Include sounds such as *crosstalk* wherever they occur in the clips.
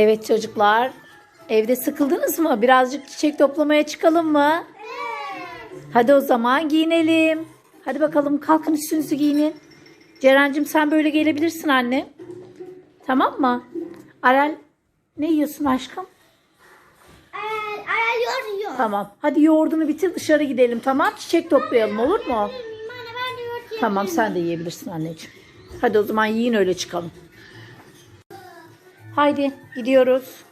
Evet çocuklar. Evde sıkıldınız mı? Birazcık çiçek toplamaya çıkalım mı? Hadi o zaman giyinelim. Hadi bakalım kalkın üstünüzü giyinin. Ceren'cim sen böyle gelebilirsin anne. Tamam mı? Arel ne yiyorsun aşkım? Ayar, ayar yoruyor. Tamam. Hadi yoğurdunu bitir dışarı gidelim tamam. Çiçek toplayalım olur mu? Anne ben de yoğurt. Tamam sen de yiyebilirsin anneciğim. Hadi o zaman yiyin öyle çıkalım. Haydi gidiyoruz.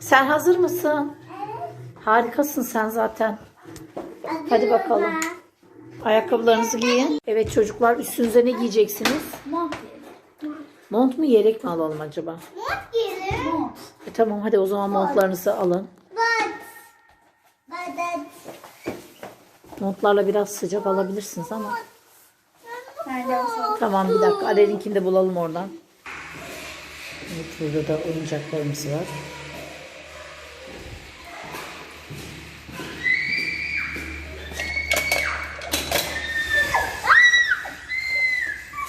Sen hazır mısın? Harikasın sen zaten. Hadi bakalım. Ayakkabılarınızı giyin. Evet çocuklar üstünüze ne giyeceksiniz? Mont Mont mu yelek mi alalım acaba? Mont giyelim. Mont. E, tamam hadi o zaman montlarınızı alın. Montlarla biraz sıcak alabilirsiniz ama. Tamam bir dakika. Arel'inkini de bulalım oradan. Evet, burada da oyuncaklarımız var.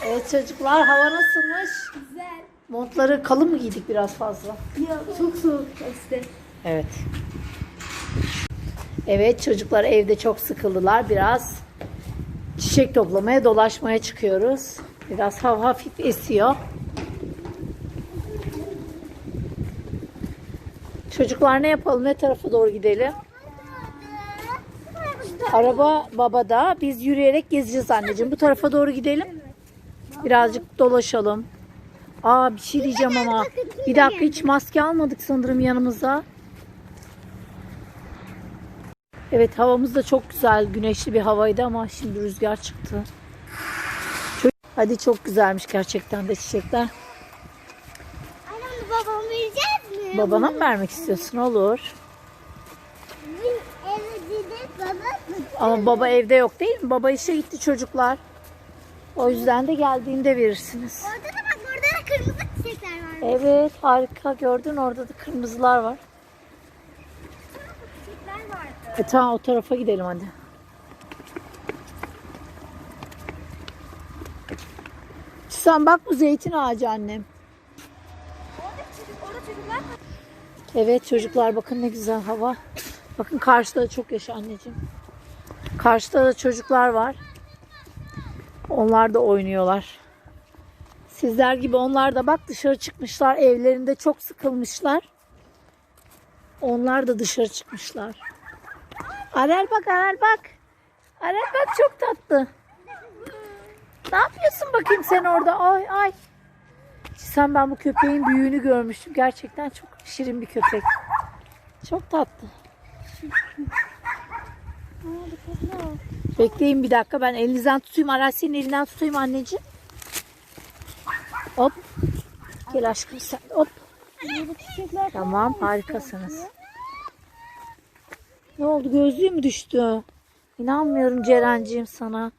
Evet çocuklar hava nasılmış? Güzel. Montları kalın mı giydik biraz fazla? Ya çok soğuk işte. Evet. Evet çocuklar evde çok sıkıldılar. Biraz çiçek toplamaya dolaşmaya çıkıyoruz. Biraz hava hafif esiyor. Çocuklar ne yapalım? Ne tarafa doğru gidelim? Araba babada. Biz yürüyerek gezeceğiz anneciğim. Bu tarafa doğru gidelim. Birazcık dolaşalım. Aa bir şey diyeceğim ama. Bir dakika hiç maske almadık sanırım yanımıza. Evet havamız da çok güzel. Güneşli bir havaydı ama şimdi rüzgar çıktı. Hadi çok güzelmiş gerçekten de çiçekler. Annem babam vereceğiz mi? Babana mı vermek istiyorsun? Olur. Ama baba evde yok değil mi? Baba işe gitti çocuklar. O yüzden de geldiğinde verirsiniz. Orada da bak orada da kırmızı çiçekler var. Evet harika gördün orada da kırmızılar var. Çiçekler vardı. E tamam o tarafa gidelim hadi. Sen bak bu zeytin ağacı annem. Orada çocuk, orada çocuklar var. Evet çocuklar bakın ne güzel hava. Bakın karşıda da çok yaşa anneciğim. Karşıda da çocuklar var. Onlar da oynuyorlar. Sizler gibi onlar da bak dışarı çıkmışlar. Evlerinde çok sıkılmışlar. Onlar da dışarı çıkmışlar. Arel bak Arel bak. Arel bak çok tatlı. Ne yapıyorsun bakayım sen orada? Ay ay. Sen ben bu köpeğin büyüğünü görmüştüm. Gerçekten çok şirin bir köpek. Çok tatlı. Bekleyin bir dakika ben elinizden tutayım. Aras senin elinden tutayım anneciğim. Hop. Gel aşkım sen. Hop. Tamam harikasınız. Ne oldu gözlüğü mü düştü? İnanmıyorum Ceren'ciğim sana.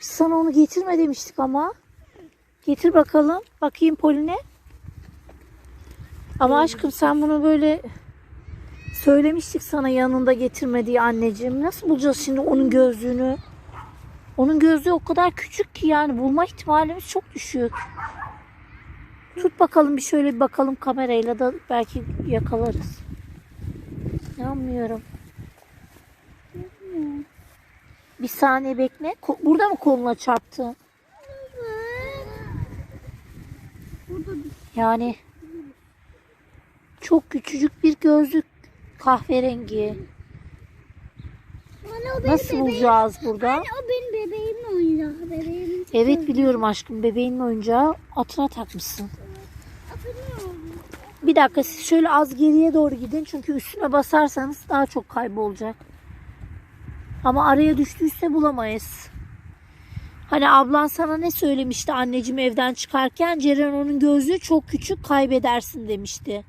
Biz sana onu getirme demiştik ama. Getir bakalım. Bakayım Poline. Ama aşkım sen bunu böyle söylemiştik sana yanında getirme diye anneciğim. Nasıl bulacağız şimdi onun gözlüğünü? Onun gözlüğü o kadar küçük ki yani bulma ihtimalimiz çok düşük. Tut bakalım bir şöyle bir bakalım kamerayla da belki yakalarız. İnanmıyorum. Bir saniye bekle. Burada mı koluna çarptı? Yani çok küçücük bir gözlük kahverengi. Anne Nasıl bebeğim. bulacağız burada? Anne o benim bebeğimin oyuncağı. Bebeğimin Evet biliyorum aşkım bebeğinin oyuncağı atına takmışsın. Bir dakika siz şöyle az geriye doğru gidin çünkü üstüne basarsanız daha çok kaybolacak. Ama araya düştüyse bulamayız. Hani ablan sana ne söylemişti anneciğim evden çıkarken Ceren onun gözlüğü çok küçük kaybedersin demişti.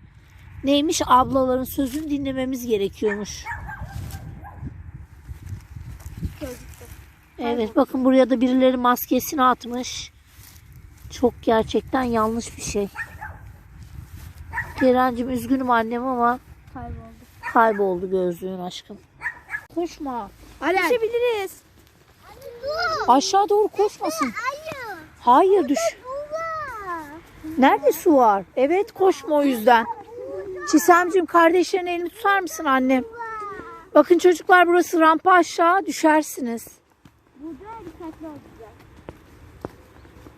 Neymiş ablaların sözünü dinlememiz gerekiyormuş. Evet bakın buraya da birileri maskesini atmış. Çok gerçekten yanlış bir şey. Ceren'cim üzgünüm annem ama Kayboldu. kayboldu gözlüğün aşkım. Koşma. Alen. Düşebiliriz. Aşağı doğru koşmasın. Hayır. Hayır düş. Nerede su var? Evet koşma o yüzden. Çisemcim kardeşlerin elini tutar mısın annem? Bakın çocuklar burası rampa aşağı düşersiniz.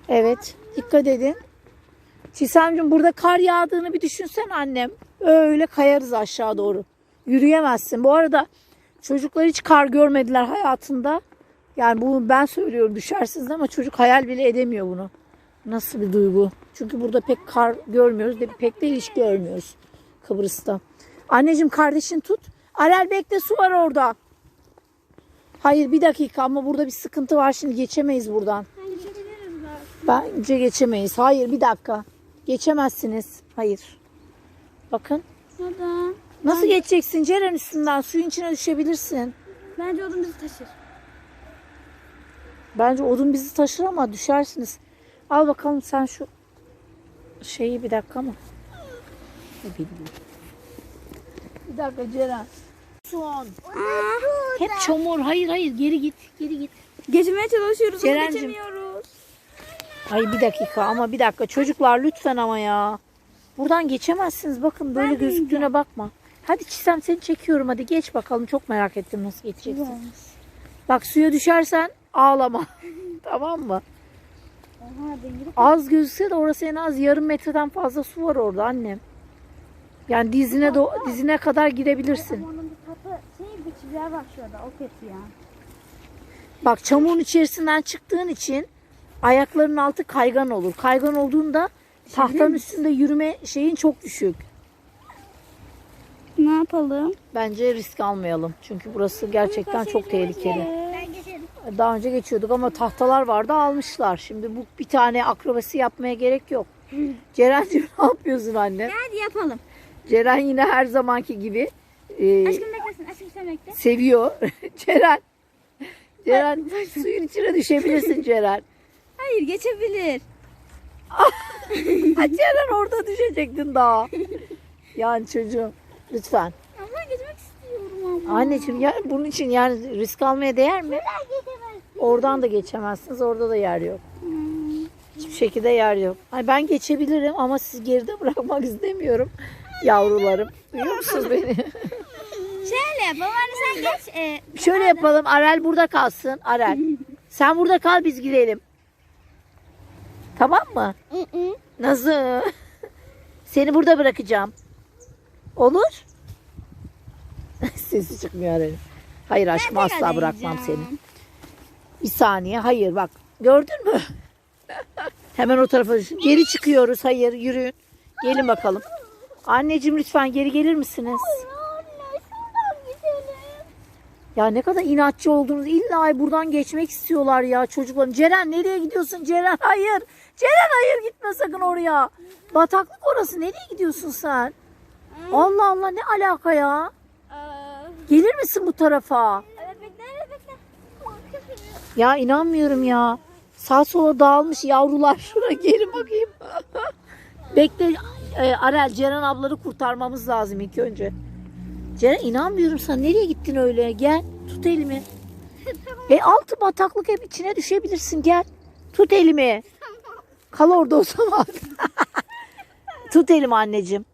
Evet dikkat edin. Çisemcim burada kar yağdığını bir düşünsen annem. Öyle kayarız aşağı doğru. Yürüyemezsin. Bu arada çocuklar hiç kar görmediler hayatında. Yani bunu ben söylüyorum düşersiniz ama çocuk hayal bile edemiyor bunu. Nasıl bir duygu? Çünkü burada pek kar görmüyoruz. De pek de hiç görmüyoruz Kıbrıs'ta. Anneciğim kardeşin tut. Arel bekle su var orada. Hayır bir dakika ama burada bir sıkıntı var şimdi geçemeyiz buradan. Ben. Bence geçemeyiz. Hayır bir dakika. Geçemezsiniz. Hayır. Bakın. Neden? Nasıl geçeceksin Ceren üstünden? Suyun içine düşebilirsin. Bence odun bizi taşır. Bence odun bizi taşır ama düşersiniz. Al bakalım sen şu şeyi bir dakika mı? Ne bileyim. Bir dakika Ceren. Son. Hep çamur. Hayır hayır geri git. Geri git. Geçmeye çalışıyoruz Ceren'cim. geçemiyoruz. Ay bir dakika ama bir dakika. Çocuklar lütfen ama ya. Buradan geçemezsiniz. Bakın böyle gözüktüğüne bakma. Hadi Çisem seni çekiyorum. Hadi geç bakalım. Çok merak ettim nasıl geçeceksin. Bak suya düşersen ağlama. *laughs* tamam mı? Dengeli. Az gözükse de orası en az yarım metreden fazla su var orada annem. Yani dizine do- dizine kadar. Onun tatlı şey bir çizer var şurada o kötü ya. Bak çamurun içerisinden çıktığın için ayaklarının altı kaygan olur. Kaygan olduğunda tahtanın üstünde yürüme şeyin çok düşük. Ne yapalım? Bence risk almayalım. Çünkü burası gerçekten çok tehlikeli. Daha önce geçiyorduk ama tahtalar vardı almışlar. Şimdi bu bir tane akrobasi yapmaya gerek yok. *laughs* Ceren'cim ne yapıyorsun anne? Hadi yapalım. Ceren yine her zamanki gibi e, Aşkım beklesin. Aşkım sen bekle. seviyor. *laughs* Ceren. Ceren suyun içine düşebilirsin Ceren. *laughs* Hayır geçebilir. Ha, Ceren orada düşecektin daha. Yani çocuğum lütfen. Ama ben geçmek istiyorum ama. Anneciğim ya bunun için yani risk almaya değer mi? Oradan da geçemezsiniz. Orada da yer yok. Hiçbir şekilde yer yok. Ay ben geçebilirim ama sizi geride *laughs* bırakmak istemiyorum. Yavrularım. Duyuyor musunuz beni? *laughs* Şöyle yapalım. Anne sen geç. Ee, Şöyle yapalım. Arel burada kalsın. Arel. *laughs* Sen burada kal biz gidelim. Tamam mı? Nasıl? Seni burada bırakacağım. Olur? *laughs* Sesi çıkmıyor Arel'in. Hayır aşkım asla bırakmam seni. Bir saniye. Hayır bak. Gördün mü? *laughs* Hemen o tarafa düşün. Geri çıkıyoruz. Hayır yürüyün. Gelin bakalım. Anneciğim lütfen geri gelir misiniz? Ya ne kadar inatçı oldunuz. İlla buradan geçmek istiyorlar ya çocuklar. Ceren nereye gidiyorsun Ceren? Hayır. Ceren hayır gitme sakın oraya. Bataklık orası. Nereye gidiyorsun sen? Allah Allah ne alaka ya? Gelir misin bu tarafa? Evet bekle evet bekle. Ya inanmıyorum ya. Sağ sola dağılmış yavrular. *laughs* Şuna gelin bakayım. *laughs* Bekle e, Arel Ceren abları kurtarmamız lazım ilk önce. Ceren inanmıyorum sana. Nereye gittin öyle? Gel tut elimi. *laughs* E altı bataklık hep içine düşebilirsin. Gel. Tut elimi. Kal orada o zaman. tut elimi anneciğim.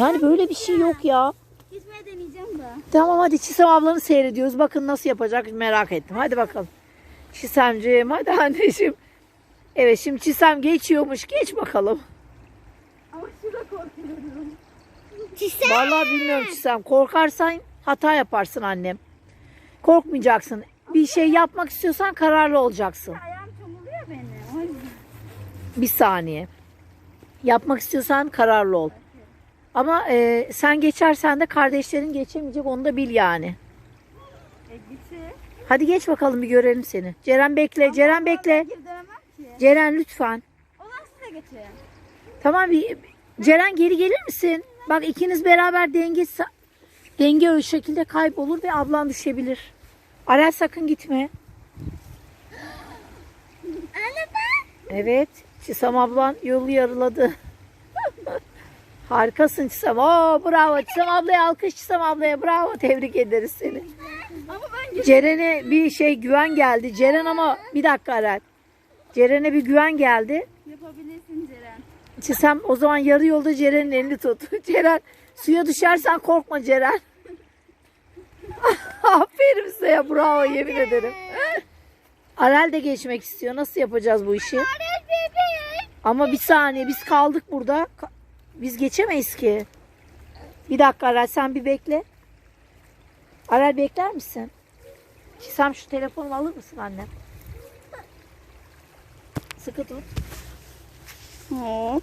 Yani böyle bir şey yok ya. Geçmeye deneyeceğim de. Tamam hadi Çisem ablanı seyrediyoruz. Bakın nasıl yapacak merak ettim. Hadi bakalım. Çisemciğim hadi anneciğim. Evet şimdi Çisem geçiyormuş. Geç bakalım. Ama şurada korkuyorum. Vallahi bilmiyorum Çisem. Korkarsan hata yaparsın annem. Korkmayacaksın. Bir şey yapmak istiyorsan kararlı olacaksın. Ayağım çamuluyor yüzden. Bir saniye. Yapmak istiyorsan kararlı ol. Ama e, sen geçersen de kardeşlerin geçemeyecek onu da bil yani. E gitsin. Hadi geç bakalım bir görelim seni. Ceren bekle. Ceren bekle. Ki. Ceren lütfen. O de geçin. Tamam bir Ceren geri gelir misin? Bak ikiniz beraber denge denge o şekilde kaybolur ve ablan düşebilir. Arel sakın gitme. Anne ben. Evet. Çisam ablan yolu yarıladı. Harikasın Çisam. Oo, bravo. Çisam ablaya alkış Çisam ablaya. Bravo. Tebrik ederiz seni. Ceren'e bir şey güven geldi. Ceren ama bir dakika Arel. Ceren'e bir güven geldi. Yapabilirsin Ceren. Sen o zaman yarı yolda Ceren'in elini tut. *laughs* Ceren suya düşersen korkma Ceren. *laughs* Aferin size ya bravo yemin ederim. Arel de geçmek istiyor. Nasıl yapacağız bu işi? Ama bir saniye biz kaldık burada. Biz geçemeyiz ki. Bir dakika Arel sen bir bekle. Arel bekler misin? Sen şu telefonumu alır mısın anne? Sıkı tut. Hop.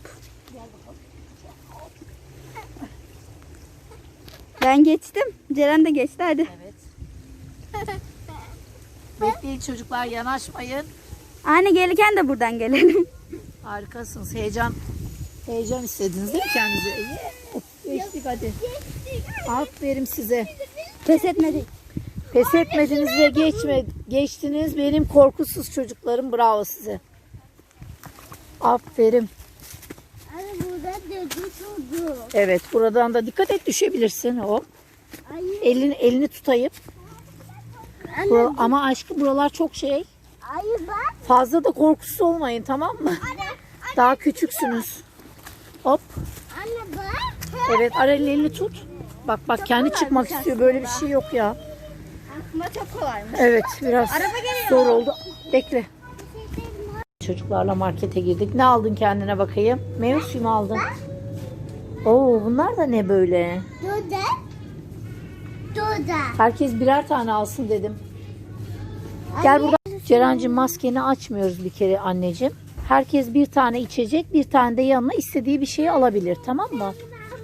Ben geçtim. Ceren de geçti hadi. Evet. *laughs* Bekleyin çocuklar yanaşmayın. Anne gelirken de buradan gelelim. Harikasınız. Heyecan heyecan istediniz değil mi kendinize? Geçtik hadi. Aferin size. Pes etmedik. Pes etmediniz ve geçme, geçtiniz. Benim korkusuz çocuklarım. Bravo size. Aferin. Evet buradan da dikkat et düşebilirsin. Hop. Elini, elini tutayım. Bura- ama aşkım buralar çok şey. Fazla da korkusuz olmayın tamam mı? Daha küçüksünüz. Hop. Anne bak. Evet Arel'in elini tut. Bak bak kendi çıkmak istiyor. Böyle bir şey yok ya. Aslında çok kolaymış. Evet biraz Araba geliyor. zor oldu. Bekle. Çocuklarla markete girdik. Ne aldın kendine bakayım? Meyve suyu mu aldın? Oo bunlar da ne böyle? Duda. Duda. Herkes birer tane alsın dedim. Gel burada. Ceren'cim maskeni açmıyoruz bir kere anneciğim. Herkes bir tane içecek, bir tane de yanına istediği bir şeyi alabilir. Tamam mı?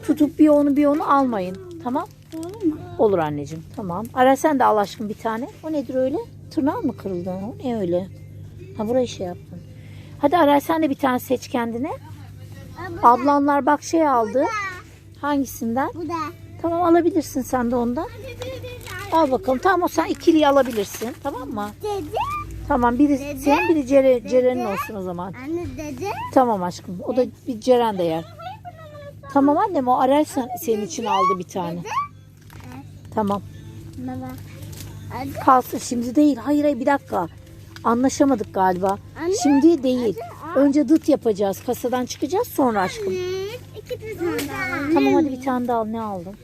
Tutup bir onu bir onu almayın. Tamam? Olur mu? Olur anneciğim. Tamam. Ara sen de al aşkım bir tane. O nedir öyle? Tırnağın mı kırıldı? O ne öyle? Ha burayı şey yaptın. Hadi Ara sen de bir tane seç kendine. Ablanlar bak şey aldı. Hangisinden? Bu da. Tamam alabilirsin sen de ondan. Al bakalım. Tamam o sen ikiliyi alabilirsin. Tamam mı? Dedi. Tamam biri senin biri Cere, Ceren'in olsun o zaman. Anne dedi. Tamam aşkım. O da bir Ceren de yer. Tamam annem o Arel sen, senin için aldı bir tane. Tamam. Baba. Hadi. Kalsın şimdi değil. Hayır hayır bir dakika. Anlaşamadık galiba. Anne. Şimdi değil. Önce dıt yapacağız. Kasadan çıkacağız sonra aşkım. İki tane. Tamam hadi bir tane daha al. Ne aldın?